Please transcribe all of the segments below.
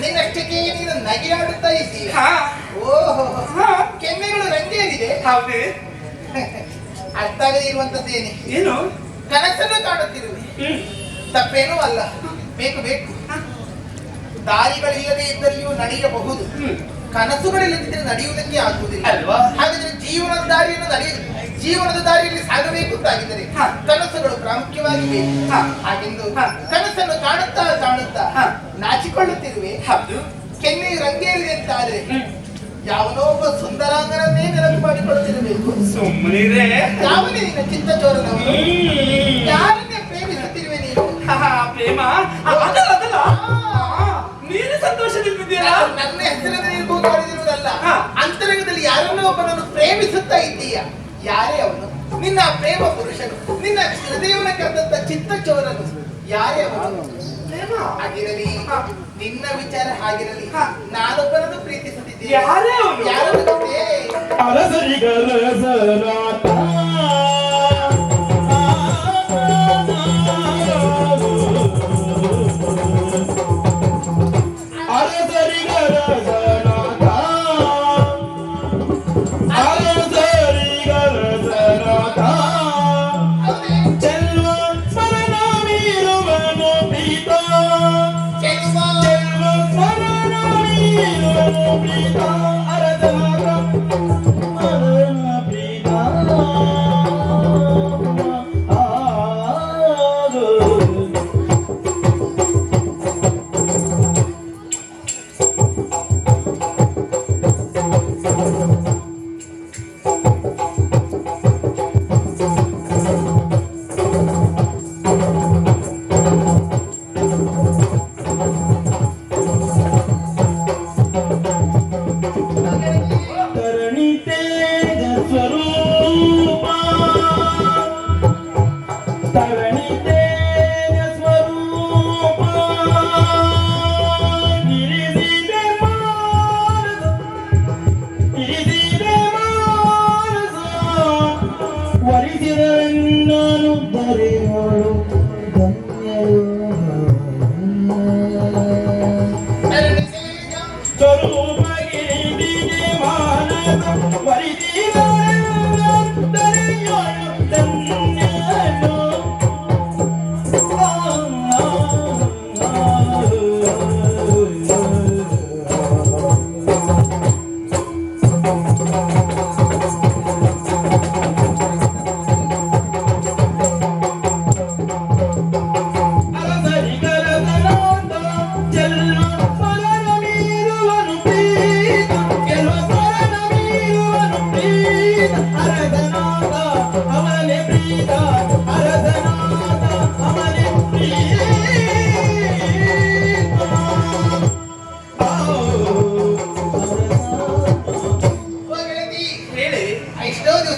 ನಿನ್ನಷ್ಟಕ್ಕೆ ನೀನು ನಗೆಯಾಡುತ್ತಾ ಇದ್ದೀಯ ಓಹೋ ಕೆನ್ನೆಗಳು ರಂಗೇರಿದೆ ಹೌದು ಅರ್ಥಾಗದೇ ಇರುವಂತದ್ದೇನೆ ಏನು ಕನಸನ್ನು ಕಾಣುತ್ತಿರುವೆ ತಪ್ಪೇನೂ ಅಲ್ಲ ಬೇಕು ಬೇಕು ದಾರಿಗಳಿಲ್ಲದೆ ಇದ್ದಲ್ಲಿಯೂ ನಡೆಯಬಹುದು ಕನಸುಗಳಿಲ್ಲದಿದ್ದರೆ ನಡೆಯುವುದಕ್ಕೆ ಆಗುವುದಿಲ್ಲ ಅಲ್ವಾ? ಹಾಗಾದ್ರೆ ಜೀವನದ ದಾರಿಯನ್ನು ನಡೆಯ ಜೀವನದ ದಾರಿಯಲ್ಲಿ ಸಾಗಬೇಕು ಅಂತಾಗಿದ್ದರೆ ಹ. ಕನಸುಗಳು ಪ್ರಾಮುಖ್ಯವಾಗಿವೆ. ಹಾಗೆಂದು ಹ. ಕನಸನ್ನು ಕಾಣುತ್ತಾ ಕಾಣುತ್ತಾ. ನಾಚಿಕೊಳ್ಳುತ್ತಿರುವೆ ಹೌದು ಕೆನ್ನೆ ರಂಗೇರಿದೆ ಅಂತಾದ್ರೆ ಆದ್ರೆ ಯಾವನೋ ಒಬ್ಬ ಸುಂದರಾಂಗನನ್ನೇ ನೆನಪು ಮಾಡಿಕೊಳ್ಳುತ್ತಿರಬೇಕು ಸುಮ್ಮನೆ ಯಾವನೇ ನಿನ್ನ ಚಿತ್ತಚೋರನವನು ಯಾರನ್ನೇ ಪ್ರೇಮಿಸುತ್ತಿರುವೆ ನೀನು ಪ್ರೇಮ ಅದಲ್ಲ ಅದಲ್ಲ ಆ, ನೀನು ಸಂತೋಷದಿಂದಿದ್ದೀರಾ ನನ್ನ ಹೆಸರನ್ನು ನೀನು ಕೂಗಾಡಿದಿರುವುದಲ್ಲ ಹ. ಒಬ್ಬನನ್ನು ಪ್ರೇಮಿಸುತ್ತಾ ಇದ್ದೀಯ? ಯಾರೇ ಅವನು? ನಿನ್ನ ಪ್ರೇಮ ಪುರುಷನು ನಿನ್ನ ಹೃದಯವನ್ನು ಕರೆದಂತ ಚಿತ್ತಚೋರನು ಯಾರೇ ಅವನು? ಹ. ನಿನ್ನ ವಿಚಾರ ಆಗಿರಲಿ ಹ. ನಾನೊಬ್ಬನನ್ನು ಯಾರು ಯಾರೇ ಅವನು? Holy Ghost.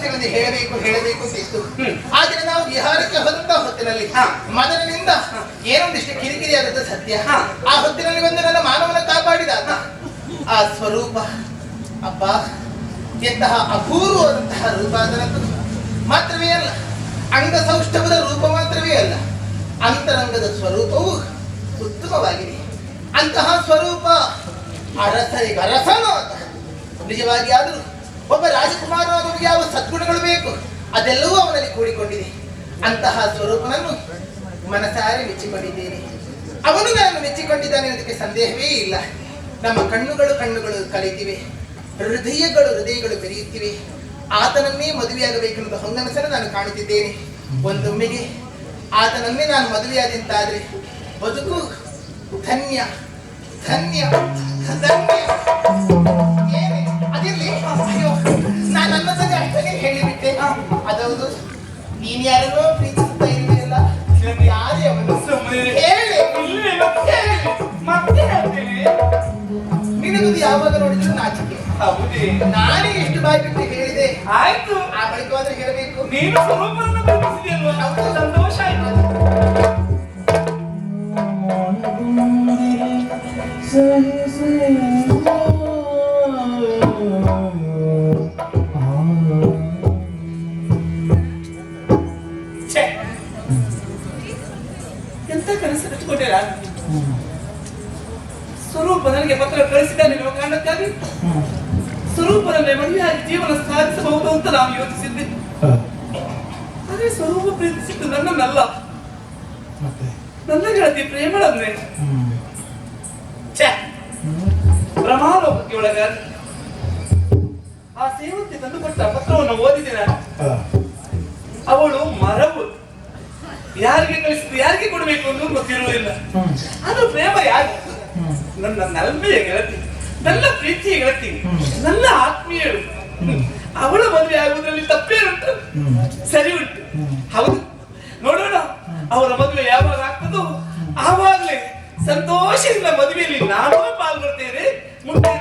ಎಷ್ಟೋ ಹೇಳಬೇಕು ಹೇಳಬೇಕು ಅಂತ ಇತ್ತು. ಆದ್ರೆ ನಾವು ವಿಹಾರಕ್ಕೆ ಹೊರಂತ ಹೊತ್ತಿನಲ್ಲಿ ಹ. ಮೊದಲಿನಿಂದ ಏನೊಂದಿಷ್ಟು ಕಿರಿಕಿರಿ ಆದದ್ದು ಸತ್ಯ ಹ. ಆ ಹೊತ್ತಿನಲ್ಲಿ ಬಂದು ನನ್ನ ಮಾನವನ ಕಾಪಾಡಿದ. ಆ ಸ್ವರೂಪ ಅಬ್ಬ ಎಂತಹ ಅಪೂರ್ವವಾದಂತಹ ರೂಪ ಅದರದ್ದು ಮಾತ್ರವೇ ಅಲ್ಲ ಅಂಗ ಸೌಷ್ಠವದ ರೂಪ ಮಾತ್ರವೇ ಅಲ್ಲ ಅಂತರಂಗದ ಸ್ವರೂಪವು ಉತ್ತಮವಾಗಿದೆ ಅಂತಹ ಸ್ವರೂಪ ಅರಸರಿಗರಸನು. ನಿಜವಾಗಿ ಆದರೂ ಒಬ್ಬ ರಾಜಕುಮಾರನಾದವನಿಗೆ ಯಾವ ಸದ್ಗುಣಗಳು ಬೇಕು? ಅದೆಲ್ಲವೂ ಅವನಲ್ಲಿ ಕೂಡಿಕೊಂಡಿದೆ. ಅಂತಹ ಸ್ವರೂಪನನ್ನು ಮನಸಾರೆ ಮೆಚ್ಚಿಕೊಂಡಿದ್ದೇನೆ. ಅವನು ನಾನು ಮೆಚ್ಚಿಕೊಂಡಿದ್ದಾನೆ ಅದಕ್ಕೆ ಸಂದೇಹವೇ ಇಲ್ಲ. ನಮ್ಮ ಕಣ್ಣುಗಳು ಕಣ್ಣುಗಳು ಕಲಿತಿವೆ. ಹೃದಯಗಳು ಹೃದಯಗಳು ಬೆರೆಯುತ್ತಿವೆ. ಆತನನ್ನೇ ಮದುವೆಯಾಗಬೇಕೆಂಬ ಹೊಂಗನಸನ್ನು ನಾನು ಕಾಣುತ್ತಿದ್ದೇನೆ. ಒಂದೊಮ್ಮೆಗೆ ಆತನನ್ನೇ ನಾನು ಮದುವೆಯಾದಂತಾದ್ರೆ ಬದುಕು ಧನ್ಯ ಧನ್ಯ ಧನ್ಯ. ಅದಿರಲಿ ನಾನು ಅಷ್ಟೇ ಹೇಳಿಬಿಟ್ಟೆ. ಅದೌದು. ನೀನ್ ಯಾರನ್ನೋ ಪ್ರೀತಿಸುತ್ತಾ ಇರುವೆಯಲ್ಲ ಯಾರೇ ಅವನು ಸುಮ್ಮನೆ ಹೇಳಿ. ಮತ್ತೆ ಹೇಳ್ತೀನಿ ನಿನಗದು ಯಾವಾಗ ನೋಡಿದ್ರು ನಾಚಿಕೆ. ಹೌದೇ. ನಾನೇ ಎಷ್ಟು ಬಾಯಿ ಬಿಟ್ಟು ಹೇಳಿದೆ. ಆಯ್ತು. ಆ ಬಳಿಕವಾದ್ರೆ ಹೇಳಬೇಕು. ನೀನು ಸ್ವರೂಪವನ್ನು ಸ್ವರೂಪ ನನಗೆ ಪತ್ರ ಕಳಿಸಿದ್ದಾನೆ ನಿಮ್ಮ ಕಾರಣಕ್ಕಾಗಿ? ಸ್ವರೂಪನನ್ನೇ ಮದುವೆಯಾಗಿ ಜೀವನ ಸಾಧಿಸಬಹುದು ಅಂತ ನಾನು ಯೋಚಿಸಿದ್ದೆ. ಅದೇ ಸ್ವರೂಪ ಪ್ರೀತಿಸಿದ್ದು ನನ್ನನ್ನಲ್ಲ. ನನ್ನ ಗೆಳತಿ ಪ್ರೇಮಳನ್ನೇ ಹ್ಮ್. ಪ್ರಮಾಲೋಕಕ್ಕೆ ಒಳಗಾದ ಆ ಸೇವಂತಿ ತಂದು ಕೊಟ್ಟ ಪತ್ರವನ್ನು ಓದಿದೆ ನಾನು. ಅವಳು ಮರವು. ಯಾರಿಗೆ ಕಳಿಸಿದ್ದು ಯಾರಿಗೆ ಕೊಡಬೇಕು ಅಂತ ಗೊತ್ತಿರುವುದಿಲ್ಲ. ಅದು ಪ್ರೇಮ ಯಾರು ನನ್ನ ನಲ್ಮೆಯ ಗೆಳತಿ ನನ್ನ ಪ್ರೀತಿಯ ಗೆಳತಿ ನನ್ನ ಆತ್ಮೀಯಳು. ಅವಳ ಮದುವೆ ಆಗುವುದರಲ್ಲಿ ತಪ್ಪೇ ಉಂಟು. ಸರಿ ಉಂಟು. ಹೌದು. ನೋಡೋಣ ಅವರ ಮದುವೆ ಯಾವಾಗ ಆಗ್ತದೋ ಆವಾಗಲೇ ಸಂತೋಷದಿಂದ ಮದುವೆಯಲ್ಲಿ ನಾನು ಪಾಲ್ಗೊಳ್ತೇನೆ. ಮುಂದೆ